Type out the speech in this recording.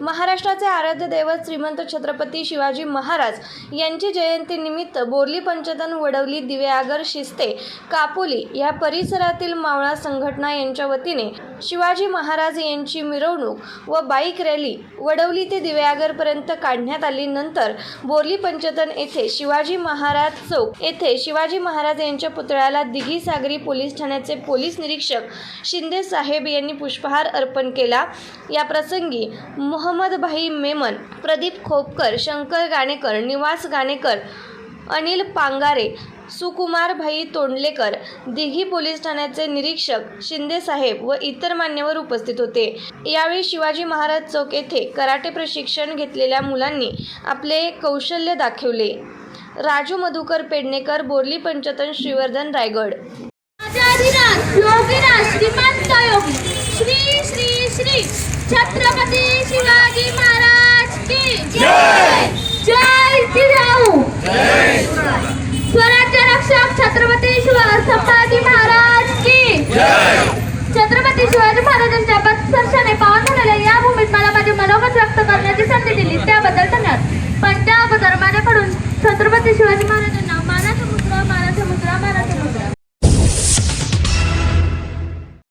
महाराष्ट्राचे आराध्य दैवत श्रीमंत छत्रपती शिवाजी महाराज यांची जयंतीनिमित्त बोरली पंचतन वडवली दिव्यागर शिस्ते कापोली या परिसरातील मावळा संघटना यांच्या वतीने शिवाजी महाराज यांची मिरवणूक व बाईक रॅली वडवली ते दिव्यागरपर्यंत काढण्यात आली. नंतर बोरली पंचतन येथे शिवाजी महाराज चौक येथे शिवाजी महाराज यांच्या पुतळ्याला दिघी सागरी पोलीस ठाण्याचे पोलीस निरीक्षक शिंदे साहेब यांनी पुष्पहार अर्पण केला. या प्रसंगी मोहम्मद भाई मेमन प्रदीप खोपकर शंकर गाणेकर निवास गाणेकर अनिल पांगारे सुकुमार भाई तोंडलेकर दिघी पोलीस ठाण्याचे निरीक्षक शिंदे साहेब व इतर मान्यवर उपस्थित होते. यावेळी शिवाजी महाराज चौक येथे कराटे प्रशिक्षण घेतलेल्या मुलांनी आपले कौशल्य दाखवले. राजू मधुकर पेडणेकर बोरली पंचतन श्रीवर्धन रायगड. श्री श्री श्री. छत्रपती शिवाजी महाराज स्वराज्य रक्षक छत्रपती शिवाजी संभाजी महाराज की. छत्रपती शिवाजी महाराजांच्या पदस्पर्शाने पावन झालेल्या या भूमीत मला माझे मनोगत व्यक्त करण्याची संधी दिली. त्याबद्दल धन्यवाद. पण त्या अगोदर माझ्याकडून छत्रपती शिवाजी महाराज